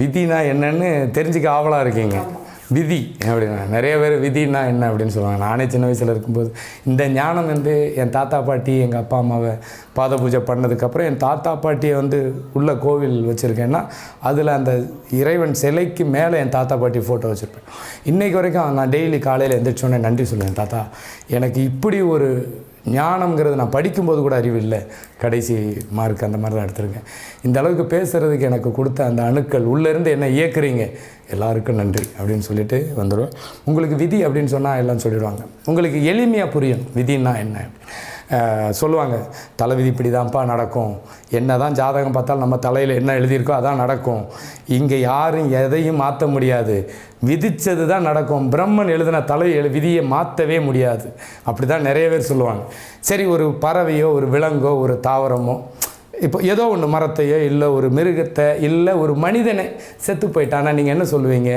விதினா என்னன்னு தெரிஞ்சுக்க ஆவலாக இருக்கீங்க. விதி அப்படின்னா நிறைய பேர் விதினா என்ன அப்படின்னு சொல்லுவாங்க. நானே சின்ன வயசில் இருக்கும்போது இந்த ஞானம் வந்து என் தாத்தா பாட்டி எங்கள் அப்பா அம்மாவை பாத பூஜை பண்ணதுக்கப்புறம் என் தாத்தா பாட்டியை வந்து உள்ள கோவில் வச்சுருக்கேன்னா அதில் அந்த இறைவன் சிலைக்கு மேலே என் தாத்தா பாட்டி ஃபோட்டோ வச்சுருப்பேன். இன்றைக்கு வரைக்கும் நான் டெய்லி காலையில் எந்திரிச்சோன்னே நன்றி சொல்லுவேன் தாத்தா. எனக்கு இப்படி ஒரு ஞானம்ங்கிறது நான் படிக்கும்போது கூட அறிவு இல்லை கடைசி மார்க் அந்த மாதிரி தான் எடுத்திருக்கேன். இந்த அளவுக்கு பேசுகிறதுக்கு எனக்கு கொடுத்த அந்த அணுக்கள் உள்ளேருந்து என்ன இயக்குறீங்க? எல்லாருக்கும் நன்றி அப்படின்னு சொல்லிட்டு வந்துடுவேன். உங்களுக்கு விதி அப்படின்னு சொன்னால் எல்லாம் சொல்லிடுவாங்க. உங்களுக்கு எளிமையாக புரியும். விதின்னா என்ன? சொல்லுவாங்க தலைவிதி இப்படி தான்ப்பா நடக்கும். என்ன தான் ஜாதகம் பார்த்தாலும் நம்ம தலையில் என்ன எழுதியிருக்கோ அதான் நடக்கும். இங்கே யாரும் எதையும் மாற்ற முடியாது. விதித்தது தான் நடக்கும். பிரம்மன் எழுதின தலை விதியை மாற்றவே முடியாது. அப்படி தான் நிறைய பேர் சொல்லுவாங்க. சரி ஒரு பறவையோ ஒரு விலங்கோ ஒரு தாவரமோ இப்போ ஏதோ ஒன்று மரத்தையோ இல்லை ஒரு மிருகத்தை இல்லை ஒரு மனிதனை செத்து போயிட்டானா நீங்கள் என்ன சொல்லுவீங்க?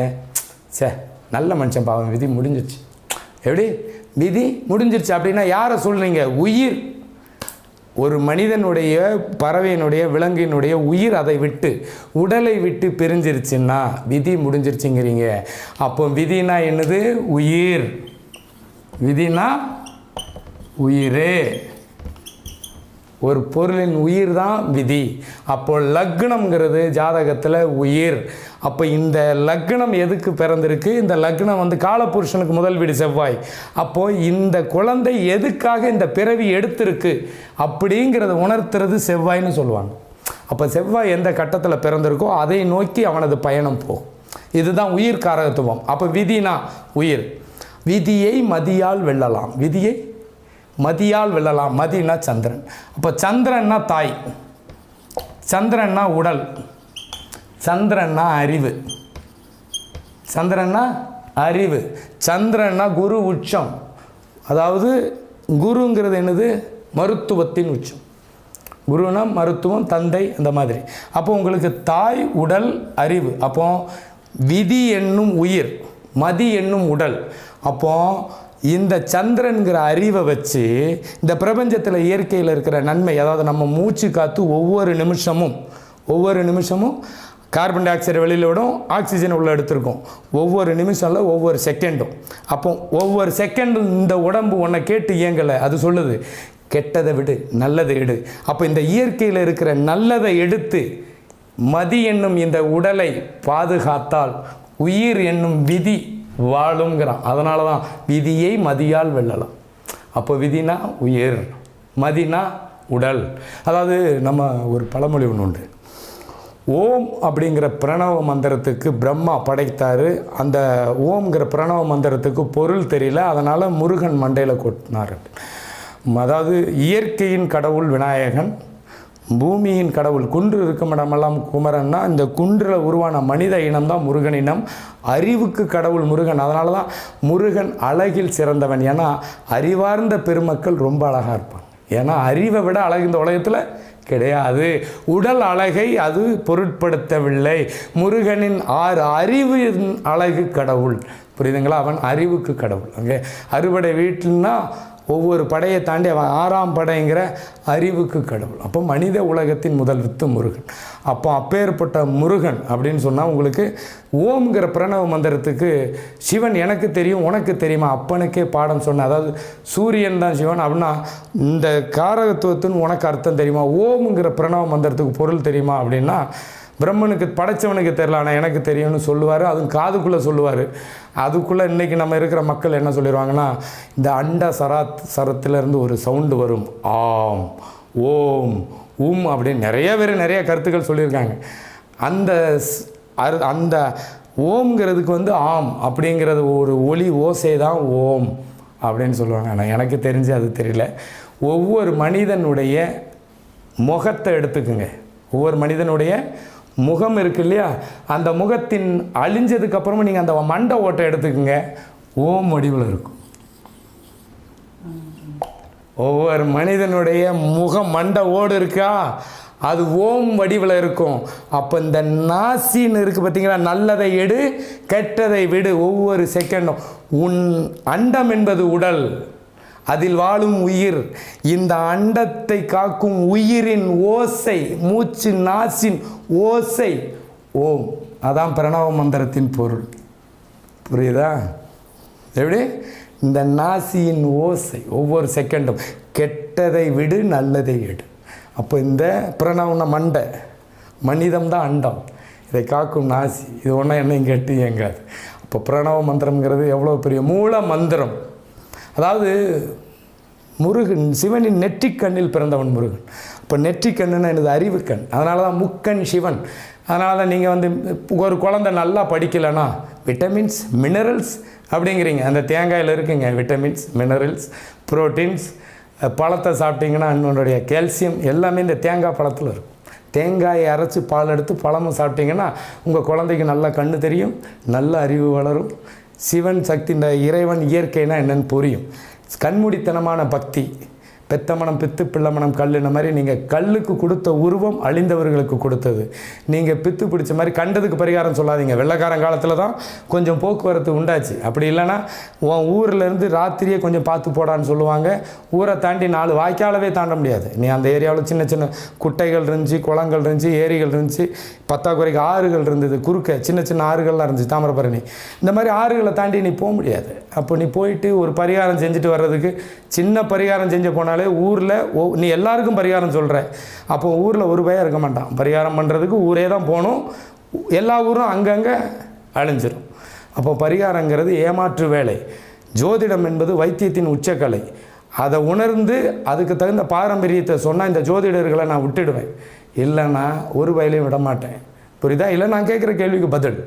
சே நல்ல மனுஷன் பாவம் விதி முடிஞ்சிச்சு. எப்படி? விதி முடிஞ்சிருச்சு அப்படின்னா யாரை சொல்கிறீங்க உயிர். ஒரு மனிதனுடைய பறவையினுடைய விலங்கினுடைய உயிர் அதை விட்டு உடலை விட்டு பிரிஞ்சிருச்சுன்னா விதி முடிஞ்சிருச்சுங்கிறீங்க. அப்போ விதினா என்னது? உயிர். விதினா உயிரே. ஒரு பொருளின் உயிர் தான் விதி. அப்போ லக்னம்ங்கிறது ஜாதகத்தில் உயிர். அப்போ இந்த லக்னம் எதுக்கு பிறந்திருக்கு? இந்த லக்னம் வந்து காலபுருஷனுக்கு முதல் வீடு செவ்வாய். அப்போது இந்த குழந்தை எதுக்காக இந்த பிறவி எடுத்திருக்கு? அப்படிங்கிறத உணர்த்துறது செவ்வாய்னு சொல்லுவாங்க. அப்போ செவ்வாய் எந்த கட்டத்தில் பிறந்திருக்கோ அதை நோக்கி அவனது பயணம் போகும். இதுதான் உயிர் காரகத்துவம் அப்போ விதினா உயிர். விதியை மதியால் வெல்லலாம். விதியை மதியால் வெல்லலாம். மதினா சந்திரன். அப்போ சந்திரன்னா தாய். சந்திரன்னா உடல். சந்திரன்னா அறிவு. சந்திரன்னா அறிவு. சந்திரன்னா குரு உச்சம். அதாவது குருங்கிறது என்னது? மருத்துவத்தின் உச்சம். குருனா மருத்துவம் தந்தை அந்த மாதிரி. அப்போ உங்களுக்கு தாய் உடல் அறிவு. அப்போ விதி என்னும் உயிர். மதி என்னும் உடல். அப்போ இந்த சந்திரன்கிற அறிவை வச்சு இந்த பிரபஞ்சத்தில் இயற்கையில் இருக்கிற நன்மை அதாவது நம்ம மூச்சு காத்து ஒவ்வொரு நிமிஷமும் ஒவ்வொரு நிமிஷமும் கார்பன் டை ஆக்சைடு வெளியில் விடும் ஆக்சிஜன் உள்ளே எடுத்திருக்கோம். ஒவ்வொரு நிமிஷம்ல ஒவ்வொரு செகண்டும் அப்போ ஒவ்வொரு செகண்டும் இந்த உடம்பு உன்னை கேட்டு இயங்கலை. அது சொல்லுது கெட்டதை விடு நல்லதை எடு. அப்போ இந்த இயற்கையில் இருக்கிற நல்லதை எடுத்து மதி என்னும் இந்த உடலை பாதுகாத்தால் உயிர் என்னும் விதி வாழுங்கிறான் அதனால தான் விதியை மதியால் வெல்லலாம். அப்போ விதினா உயிர் மதினா உடல். அதாவது நம்ம ஒரு பழமொழி ஒன்று உண்டு. ஓம் அப்படிங்கிற பிரணவ மந்திரத்துக்கு பிரம்மா படைத்தார். அந்த ஓம்ங்கிற பிரணவ மந்திரத்துக்கு பொருள் தெரியல. அதனால் முருகன் மண்டையில் கொட்டினார். அதாவது இயற்கையின் கடவுள் விநாயகன் பூமியின் கடவுள் குன்று இருக்கும் இடமெல்லாம் குமரன்னா இந்த குன்றில் உருவான மனித இனம் தான் முருகன் இனம். அறிவுக்கு கடவுள் முருகன். அதனால தான் முருகன் அழகில் சிறந்தவன். ஏன்னா அறிவார்ந்த பெருமக்கள் ரொம்ப அழகாக இருப்பாங்க. ஏன்னா அறிவை விட அழகு இந்த உலகத்தில் கிடையாது. உடல் அழகை அது பொருட்படுத்தவில்லை. முருகனின் ஆறு அறிவின் அழகு கடவுள். புரியுதுங்களா? அவன் அறிவுக்கு கடவுள். அங்கே அறுவடை வீட்டில்னா ஒவ்வொரு படையை தாண்டி அவன் ஆறாம் படைங்கிற அறிவுக்கு கடவுள். அப்போ மனித உலகத்தின் முதல் வித்து முருகன். அப்போ அப்பேற்பட்ட முருகன் அப்படின்னு சொன்னால் உங்களுக்கு ஓம்ங்கிற பிரணவ மந்திரத்துக்கு சிவன் எனக்கு தெரியும் உனக்கு தெரியுமா? அப்பனுக்கே பாடம் சொன்ன அதாவது சூரியன் தான் சிவன் அப்படின்னா இந்த காரகத்துவத்துன்னு உனக்கு அர்த்தம் தெரியுமா? ஓம்ங்கிற பிரணவ மந்திரத்துக்கு பொருள் தெரியுமா அப்படின்னா பிரம்மனுக்கு படைச்சவனுக்கு தெரில ஆனால் எனக்கு தெரியும்னு சொல்லுவார். அதுவும் காதுக்குள்ளே சொல்லுவார். அதுக்குள்ளே இன்றைக்கி நம்ம இருக்கிற மக்கள் என்ன சொல்லிடுவாங்கன்னா இந்த அண்ட சராத் சரத்துலேருந்து ஒரு சவுண்டு வரும். ஆம் ஓம் உம் அப்படின்னு நிறைய பேர் நிறைய கருத்துக்கள் சொல்லியிருக்காங்க. அந்த ஸ்- அரு அந்த ஓம்ங்கிறதுக்கு வந்து ஆம் அப்படிங்கிறது ஒரு ஒளி ஓசை தான் ஓம் அப்படின்னு சொல்லுவாங்க. ஆனால் எனக்கு தெரிஞ்சு அது தெரியல. ஒவ்வொரு மனிதனுடைய முகத்தை எடுத்துக்குங்க. ஒவ்வொரு மனிதனுடைய முகம் இருக்கு இல்லையா? அந்த முகத்தின் அழிஞ்சதுக்கு அப்புறமா நீங்கள் அந்த மண்டை ஓட்டை எடுத்துக்கோங்க. ஓம் வடிவில் இருக்கும். ஒவ்வொரு மனிதனுடைய முகம் மண்டை ஓடு இருக்கா? அது ஓம் வடிவில் இருக்கும். அப்போ இந்த நாசின்னு இருக்குது பார்த்தீங்களா நல்லதை எடு கெட்டதை விடு. ஒவ்வொரு செகண்டும் உன் அண்டம் என்பது உடல். அதில் வாழும் உயிர். இந்த அண்டத்தை காக்கும் உயிரின் ஓசை மூச்சு நாசின் ஓசை. ஓம். அதான் பிரணவ மந்திரத்தின் பொருள். புரியுதா? எப்படி? இந்த நாசியின் ஓசை ஒவ்வொரு செகண்டும். கெட்டதை விடு நல்லதை எடு. அப்போ இந்த பிரணவன மண்டை. மனிதம் தான் அண்டம். இதை காக்கும் நாசி. இது ஒன்றா என்னையும் கேட்டு இயங்காது அப்போ பிரணவ மந்திரம்ங்கிறது எவ்வளோ பெரிய மூல மந்திரம். அதாவது முருகன் சிவனின் நெற்றிக்கண்ணில் பிறந்தவன் முருகன். இப்போ நெற்றிக்கண்ணுன்னா எனது அறிவுக்கண். அதனால தான் முக்கண் சிவன். அதனால தான் நீங்கள் வந்து ஒரு குழந்தை நல்லா படிக்கலைன்னா விட்டமின்ஸ் மினரல்ஸ் அப்படிங்கிறீங்க. அந்த தேங்காயில் இருக்குங்க விட்டமின்ஸ் மினரல்ஸ் ப்ரோட்டீன்ஸ் பழத்தை சாப்பிட்டீங்கன்னா இன்னொன்னுடைய கால்சியம் எல்லாமே இந்த தேங்காய் பழத்தில் இருக்கும். தேங்காயை அரைச்சி பால் எடுத்து பழமும் சாப்பிட்டீங்கன்னா உங்கள் குழந்தைக்கு நல்லா கண்ணு தெரியும் நல்ல அறிவு வளரும். சிவன் சக்தி இந்த இறைவன் இயற்கைனா என்னன்னு புரியும். கண்மூடித்தனமான பக்தி. பெத்த மனம் பித்து பிள்ளை மனம் கல்லுன மாதிரி நீங்கள் கல்லுக்கு கொடுத்த உருவம் அழிந்தவர்களுக்கு கொடுத்தது. நீங்கள் பித்து பிடிச்ச மாதிரி கண்டதுக்கு பரிகாரம் சொல்லாதீங்க. வெள்ளைக்காரன் காலத்தில் தான் கொஞ்சம் போக்குவரத்து உண்டாச்சு. அப்படி இல்லைன்னா உன் ஊர்லேருந்து ராத்திரியே கொஞ்சம் பார்த்து போடான்னு சொல்லுவாங்க. ஊரை தாண்டி நாலு வாய்க்காலவே தாண்ட முடியாது. நீ அந்த ஏரியாவில் சின்ன சின்ன குட்டைகள் இருந்துச்சு குளங்கள் இருந்துச்சு ஏரிகள் இருந்துச்சு பத்தாக்குறைக்கு ஆறுகள் இருந்தது குறுக்க சின்ன சின்ன ஆறுகள்லாம் இருந்துச்சு தாமிரபரணி. இந்த மாதிரி ஆறுகளை தாண்டி நீ போக முடியாது. அப்போ நீ போயிட்டு ஒரு பரிகாரம் செஞ்சுட்டு வர்றதுக்கு சின்ன பரிகாரம் செஞ்சு போனாலே ஊரில் நீ எல்லாருக்கும் பரிகாரம் சொல்கிற அப்போ ஊரில் ஒரு பையன் இருக்க மாட்டான். பரிகாரம் பண்ணுறதுக்கு ஊரே தான் போகணும். எல்லா ஊரும் அங்கங்கே அழிஞ்சிரும். அப்போ பரிகாரங்கிறது ஏமாற்று வேலை. ஜோதிடம் என்பது வைத்தியத்தின் உச்சக்கலை. அதை உணர்ந்து அதுக்கு தகுந்த பாரம்பரியத்தை சொன்னால் இந்த ஜோதிடர்களை நான் விட்டுடுவேன். இல்லைன்னா ஒரு வயலையும் விட மாட்டேன். புரியுதா? இல்லை நான் கேட்குற கேள்விக்கு பதில்.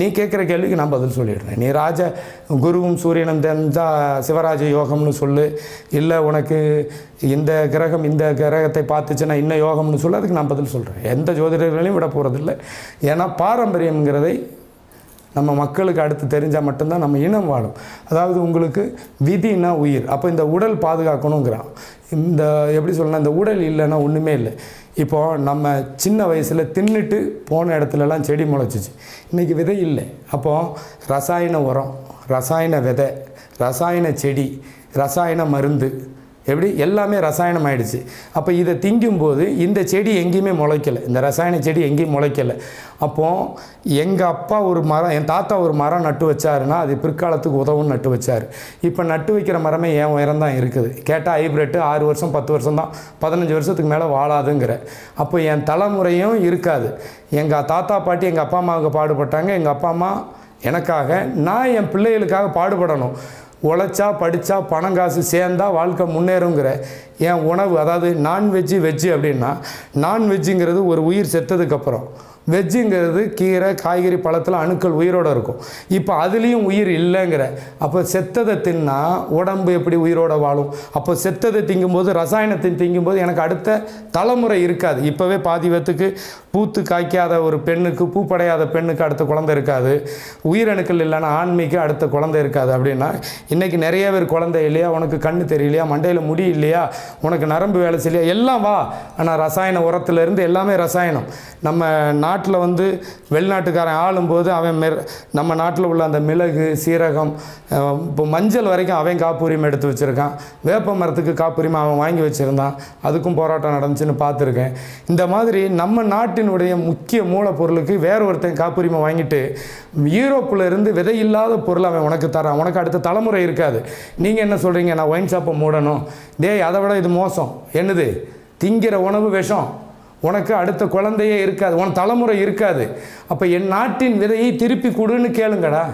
நீ கேட்குற கேள்விக்கு நான் பதில் சொல்லிடுறேன். நீ ராஜ குருவும் சூரியனும் தெரிஞ்சால் சிவராஜ யோகம்னு சொல்லு. இல்லை உனக்கு இந்த கிரகம் இந்த கிரகத்தை பார்த்துச்சுன்னா இன்ன யோகம்னு சொல்லு. அதுக்கு நான் பதில் சொல்கிறேன் எந்த ஜோதிடர்களையும் விட போகிறதில்ல ஏன்னா பாரம்பரியங்கிறதை நம்ம மக்களுக்கு அடுத்து தெரிஞ்சால் மட்டும்தான் நம்ம இனம் வாழும். அதாவது உங்களுக்கு விதினா உயிர். அப்போ இந்த உடல் பாதுகாக்கணுங்கிறான். இந்த எப்படி சொல்லணும் இந்த உடல் இல்லைன்னா ஒன்றுமே இல்லை. இப்போது நம்ம சின்ன வயசில் தின்னுட்டு போன இடத்துலலாம் செடி முளைச்சிச்சு. இன்றைக்கி விதை இல்லை. அப்போது ரசாயன உரம் ரசாயன விதை ரசாயன செடி ரசாயன மருந்து எப்படி? எல்லாமே ரசாயனம் ஆயிடுச்சு. அப்போ இதை திங்கும்போது இந்த செடி எங்கேயுமே முளைக்கலை. இந்த ரசாயன செடி எங்கேயும் முளைக்கலை. அப்போது எங்கள் அப்பா ஒரு மரம் என் தாத்தா ஒரு மரம் நட்டு வச்சாருன்னா அது பிற்காலத்துக்கு உதவும் நட்டு வச்சார். இப்போ நட்டு வைக்கிற மரமே என் உயரம் தான் இருக்குது. கேட்டால் ஹைப்ரிட்டு ஆறு வருஷம் பத்து வருஷம் தான். பதினஞ்சு வருஷத்துக்கு மேலே வாழாதுங்கிற. அப்போ என் தலைமுறையும் இருக்காது. எங்கள் தாத்தா பாட்டி எங்கள் அப்பா அம்மாவுக்கு பாடுபட்டாங்க. எங்கள் அப்பா அம்மா எனக்காக நான் என் பிள்ளைகளுக்காக பாடுபடணும். உழைச்சா படித்தா பணம் காசு சேர்ந்தா வாழ்க்கை முன்னேறுங்கிற என் உணவு அதாவது நான்வெஜ்ஜு வெஜ்ஜு அப்படின்னா நான்வெஜ்ஜுங்கிறது ஒரு உயிர் செத்ததுக்கப்புறம் வெஜ்ஜுங்கிறது கீரை காய்கறி பழத்தில் அணுக்கள் உயிரோடு இருக்கும். இப்போ அதுலேயும் உயிர் இல்லைங்கிற. அப்போ செத்ததை தின்னா உடம்பு எப்படி உயிரோட வாழும்? அப்போ செத்ததை திங்கும்போது ரசாயனத்தை திங்கும்போது எனக்கு அடுத்த தலைமுறை இருக்காது. இப்போவே பாதி பேத்துக்கு பூத்து காய்க்காத ஒரு பெண்ணுக்கு பூப்படையாத பெண்ணுக்கு அடுத்த குழந்தை இருக்காது. உயிரணுக்கள் இல்லைன்னா ஆண்மைக்கு அடுத்த குழந்தை இருக்காது. அப்படின்னா இன்றைக்கி நிறைய பேர் குழந்தை இல்லையா? உனக்கு கண்ணு தெரியலையா? மண்டையில் முடி இல்லையா? உனக்கு நரம்பு வேலை செய்யலையா? எல்லாம் வா. ஆனால் ரசாயன உரத்துலேருந்து எல்லாமே ரசாயனம். நம்ம நாட்டில் வந்து வெளிநாட்டுக்காரன் ஆளும்போது அவன் மெர் நம்ம நாட்டில் உள்ள அந்த மிளகு சீரகம் இப்போ மஞ்சள் வரைக்கும் அவன் காப்புரிமை எடுத்து வச்சுருக்கான். வேப்ப மரத்துக்கு காப்புரிமை அவன் வாங்கி வச்சுருந்தான். அதுக்கும் போராட்டம் நடந்துச்சுன்னு பார்த்துருக்கேன். இந்த மாதிரி நம்ம நாட்டினுடைய முக்கிய மூலப்பொருளுக்கு வேற ஒருத்தன் காப்புரிமை வாங்கிட்டு யூரோப்பில் இருந்து விதை இல்லாத பொருள் அவன் உனக்கு தரான். உனக்கு அடுத்த தலைமுறை இருக்காது. நீங்கள் என்ன சொல்கிறீங்க நான் ஒயின் ஷாப்பை மூடணும். டேய் அதை விட இது மோசம். என்னது? திங்கிற உணவு விஷம். உனக்கு அடுத்த குழந்தையே இருக்காது உன் தலைமுறை இருக்காது. அப்போ என் நாட்டின் விதையை திருப்பி கொடுன்னு கேளுங்கடா.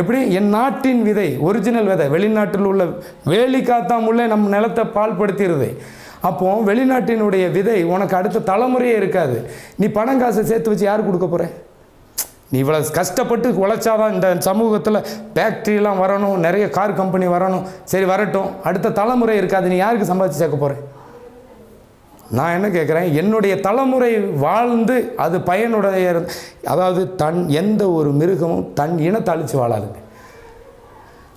எப்படி? என் நாட்டின் விதை ஒரிஜினல் விதை. வெளிநாட்டில் உள்ள வேலி காத்தாமுள்ளே நம் நிலத்தை பால்படுத்திடுது. அப்போ வெளிநாட்டினுடைய விதை உனக்கு அடுத்த தலைமுறையே இருக்காது. நீ பணம் காசை சேர்த்து வச்சு யார் கொடுக்க போகிற நீ இவ்வளோ கஷ்டப்பட்டு உழைச்சாதான் இந்த சமூகத்தில் ஃபேக்ட்ரிலாம் வரணும் நிறைய கார் கம்பெனி வரணும். சரி வரட்டும். அடுத்த தலைமுறை இருக்காது. நீ யாருக்கு சம்பாதிச்சு சேர்க்க போகிறேன் நான் என்ன கேட்குறேன் என்னுடைய தலைமுறை வாழ்ந்து அது பயனுடைய அதாவது தன் எந்த ஒரு மிருகமும் தன் இனத்தை அழித்து வாழாதுங்க.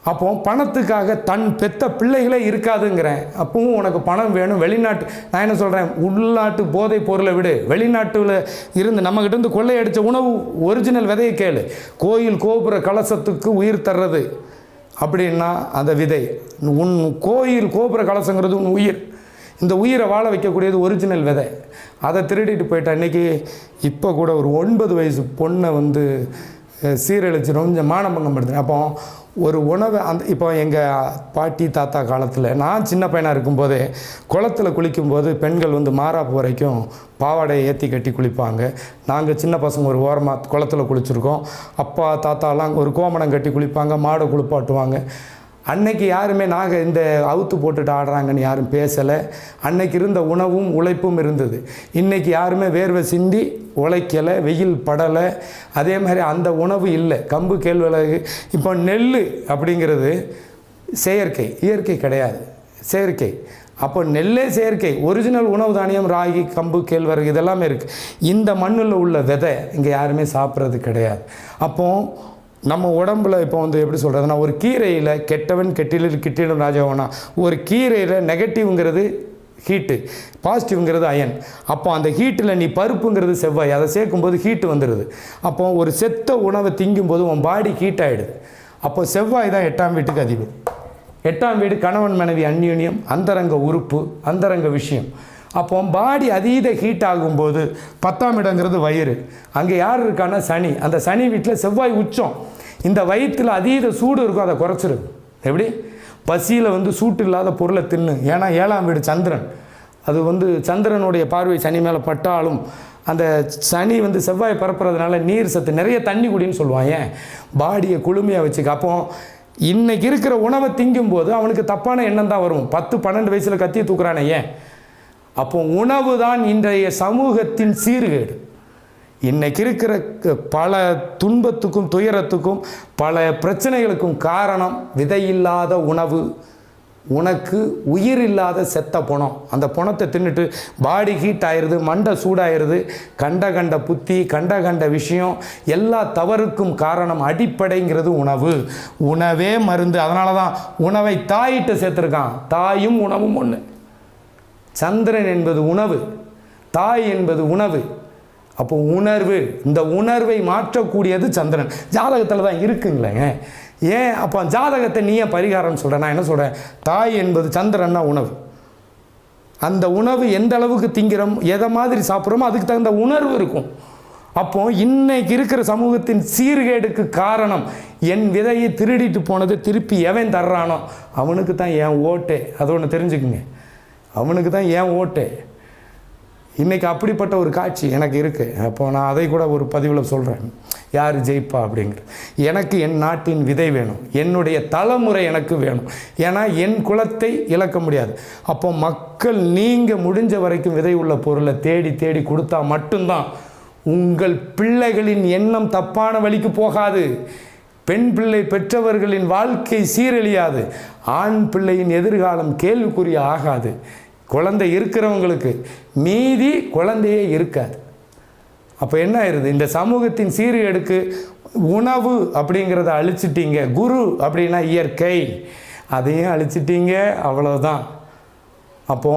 அப்போ பணத்துக்காக தன் பெத்த பிள்ளைகளே இருக்காதுங்கிறேன். அப்பவும் உனக்கு பணம் வேணும் வெளிநாட்டு நான் என்ன சொல்கிறேன் உள்நாட்டு போதைப் பொருளை விடு. வெளிநாட்டில் இருந்து நம்மகிட்ட இருந்து கொள்ளையடிச்ச உணவு ஒரிஜினல் விதையை கேளு. கோயில் கோபுர கலசத்துக்கு உயிர் தர்றது அப்படின்னா அந்த விதை. உன் கோயில் கோபுர கலசங்கிறது உன் உயிர். இந்த உயிரை வாழ வைக்கக்கூடியது ஒரிஜினல் விதை. அதை திருடிட்டு போயிட்டா இன்றைக்கி இப்போ கூட ஒரு ஒன்பது வயசு பொண்ணை வந்து சீரழிச்சு கொஞ்சம் மானபங்கம் படுத்துனேன் அப்போ ஒரு உணவை அந்த இப்போ எங்கள் பாட்டி தாத்தா காலத்தில் நான் சின்ன பையனாக இருக்கும்போதே குளத்துல குளிக்கும்போது பெண்கள் வந்து மாறாப்பு வரைக்கும் பாவாடையை ஏற்றி கட்டி குளிப்பாங்க. நாங்கள் சின்ன பசங்க ஒரு ஓரமாக குளத்துல குளிச்சிருக்கோம். அப்பா தாத்தாலாம் ஒரு கோமணம் கட்டி குளிப்பாங்க மாடை குளிப்பாட்டுவாங்க. அன்னைக்கு யாருமே நாங்கள் இந்த அவுத்து போட்டுட்டு ஆடுறாங்கன்னு யாரும் பேசலை. அன்னைக்கு இருந்த உணவும் உழைப்பும் இருந்தது. இன்றைக்கி யாருமே வேர்வை சிந்தி உழைக்கலை வெயில் படலை. அதே மாதிரி அந்த உணவு இல்லை. கம்பு கேழ்வரகு இப்போ நெல் அப்படிங்கிறது செயற்கை இயற்கை கிடையாது. செயற்கை. அப்போ நெல்லே செயற்கை. ஒரிஜினல் உணவு தானியம் ராகி கம்பு கேழ்வரகு இதெல்லாமே இருக்குது இந்த மண்ணில் உள்ள விதை இங்கே யாருமே சாப்பிட்றது கிடையாது. அப்போது நம்ம உடம்புல இப்போ வந்து எப்படி சொல்கிறதுனா ஒரு கீரையில் கெட்டவன் கெட்டிலில் கிட்டிலும் ராஜாவனா? ஒரு கீரையில் நெகட்டிவ்ங்கிறது ஹீட்டு பாசிட்டிவ்ங்கிறது அயன் அப்போ அந்த ஹீட்டில் நீ பருப்புங்கிறது செவ்வாய். அதை சேர்க்கும்போது ஹீட்டு வந்துடுது அப்போ ஒரு செத்த உணவை திங்கும்போது உன் பாடி ஹீட் ஆகிடுது அப்போ செவ்வாய் தான் எட்டாம் வீட்டுக்கு அதிபதி. எட்டாம் வீடு கணவன் மனைவி அந்யூன்யம் அந்தரங்க உறுப்பு அந்தரங்க விஷயம். அப்போ பாடி அதீத ஹீட் ஆகும்போது பத்தாம் இடங்கிறது வயிறு. அங்கே யார் இருக்கான்னா சனி. அந்த சனி வீட்டில் செவ்வாய் உச்சம். இந்த வயிற்றில் அதீத சூடு இருக்கும் அதை குறைச்சிரு எப்படி? பசியில் வந்து சூட்டு இல்லாத பொருளை தின்னு. ஏன்னா ஏழாம் வீடு சந்திரன். அது வந்து சந்திரனுடைய பார்வை சனி மேலே பட்டாலும் அந்த சனி வந்து செவ்வாய் பரப்புறதுனால நீர் சத்து நிறைய தண்ணி குடின்னு சொல்லுவான். ஏன்? பாடியை குளுமையாக வச்சுக்க. அப்போ இன்றைக்கி இருக்கிற உணவை திங்கும்போது அவனுக்கு தப்பான எண்ணம் தான் வரும். பத்து பன்னெண்டு வயசில் கத்தி தூக்குறானே ஏன்? அப்போ உணவு தான் இன்றைய சமூகத்தின் சீர்கேடு. இன்னைக்கு இருக்கிற க- பல துன்பத்துக்கும் துயரத்துக்கும் பல பிரச்சனைகளுக்கும் காரணம் விதையில்லாத உணவு. உனக்கு உயிர் இல்லாத செத்த பணம். அந்த பணத்தை தின்னுட்டு பாடி ஹீட் ஆயிடுது மண்டை சூடாயிருது கண்ட கண்ட புத்தி கண்ட கண்ட விஷயம் எல்லா தவறுக்கும் காரணம் அடிப்படைங்கிறது உணவு. உணவே மருந்து. அதனால தான் உணவை தாயிட்டு சேர்த்துருக்கான். தாயும் உணவும் ஒன்று சந்திரன் என்பது உணவு தாய் என்பது உணவு. அப்போ உணர்வு இந்த உணர்வை மாற்றக்கூடியது சந்திரன். ஜாதகத்தில் தான் இருக்குங்களேங்க ஏன்? அப்போ ஜாதகத்தை நீ ஏன் பரிகாரம்னு சொல்கிறேன் நான் என்ன சொல்கிறேன் தாய் என்பது சந்திரன்னா உணவு. அந்த உணவு எந்த அளவுக்கு திங்கிறோம் எதை மாதிரி சாப்பிட்றோமோ அதுக்கு தகுந்த உணர்வு இருக்கும். அப்போ இன்னைக்கு இருக்கிற சமூகத்தின் சீர்கேடுக்கு காரணம் என் விதையை திருடிட்டு போனது திருப்பி எவன் தர்றானோ? அவனுக்கு தான் என் ஓட்டே. அது ஒன்று தெரிஞ்சுக்குங்க. அவனுக்கு தான் ஏன் ஓட்டே? இன்றைக்கி அப்படிப்பட்ட ஒரு காட்சி எனக்கு இருக்குது அப்போ நான் அதை கூட ஒரு பதிவில் சொல்கிறேன் யார் ஜெயிப்பா அப்படிங்கிறது எனக்கு என் நாட்டின் விதை வேணும். என்னுடைய தலைமுறை எனக்கு வேணும். ஏன்னா என் குலத்தை இழக்க முடியாது. அப்போ மக்கள் நீங்கள் முடிஞ்ச வரைக்கும் விதை உள்ள பொருளை தேடி தேடி கொடுத்தா மட்டும்தான் உங்கள் பிள்ளைகளின் எண்ணம் தப்பான வழிக்கு போகாது. பெண் பிள்ளை பெற்றவர்களின் வாழ்க்கை சீரழியாது. ஆண் பிள்ளையின் எதிர்காலம் கேள்விக்குரிய ஆகாது. குழந்தை இருக்கிறவங்களுக்கு மீதி குழந்தையே இருக்காது. அப்போ என்ன ஆயிடுது இந்த சமூகத்தின் சீர்கேடுக்கு உணவு அப்படிங்கிறத அழிச்சிட்டீங்க. குரு அப்படின்னா இயற்கை. அதையும் அழிச்சிட்டீங்க அவ்வளோதான் அப்போ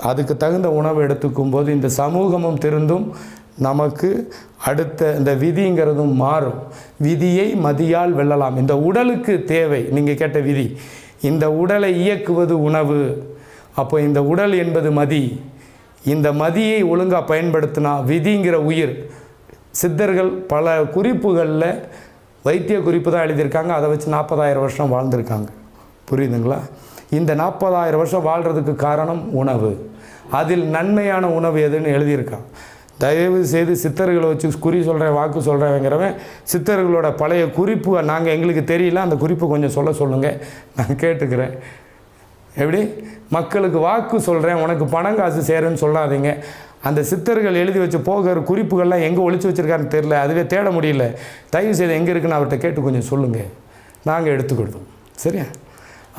அதுக்கு தகுந்த உணவு எடுத்துக்கும் போது இந்த சமூகமும் திருந்தும் நமக்கு அடுத்த இந்த விதிங்கிறதும் மாறும். விதியை மதியால் வெல்லலாம். இந்த உடலுக்கு தேவை. நீங்கள் கேட்ட விதி. இந்த உடலை இயக்குவது உணவு. அப்போ இந்த உடல் என்பது மதி. இந்த மதியை ஒழுங்காக பயன்படுத்தினா விதிங்கிற உயிர். சித்தர்கள் பல குறிப்புகளில் வைத்திய குறிப்பு தான் எழுதியிருக்காங்க. அதை வச்சு நாற்பதாயிரம் வருஷம் வாழ்ந்திருக்காங்க. புரியுதுங்களா? இந்த நாற்பதாயிரம் வருஷம் வாழ்கிறதுக்கு காரணம் உணவு. அதில் நன்மையான உணவு எதுன்னு எழுதியிருக்கான். தயவு செய்து சித்தர்களை வச்சு குறி சொல்கிறேன் வாக்கு சொல்கிறேங்கிறவன் சித்தர்களோட பழைய குறிப்பு நாங்கள் எங்களுக்கு தெரியல அந்த குறிப்பு கொஞ்சம் சொல்ல சொல்லுங்கள் நான் கேட்டுக்கிறேன். எப்படி? மக்களுக்கு வாக்கு சொல்கிறேன் உனக்கு பணம் காசு சேருன்னு சொல்லாதீங்க. அந்த சித்தர்கள் எழுதி வச்சு போகிற குறிப்புகள்லாம் எங்கே ஒழிச்சு வச்சுருக்காருன்னு தெரில அதுவே தேட முடியல. தயவு செய்து எங்கே இருக்குன்னு அவர்கிட்ட கேட்டு கொஞ்சம் சொல்லுங்கள் நாங்கள் எடுத்துக்கிடுவோம் சரியா?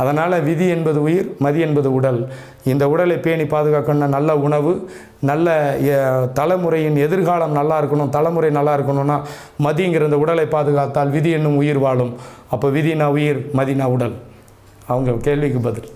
அதனால் விதி என்பது உயிர் மதி என்பது உடல். இந்த உடலை பேணி பாதுகாக்கணும்னா நல்ல உணவு நல்ல தலைமுறையின் எதிர்காலம் நல்லா இருக்கணும் தலைமுறை நல்லா இருக்கணும்னா மதிங்கிற இந்த உடலை பாதுகாத்தால் விதி என்னும் உயிர் வாழும். அப்போ விதினா உயிர் மதினா உடல். அவங்க கேள்விக்கு பதில்.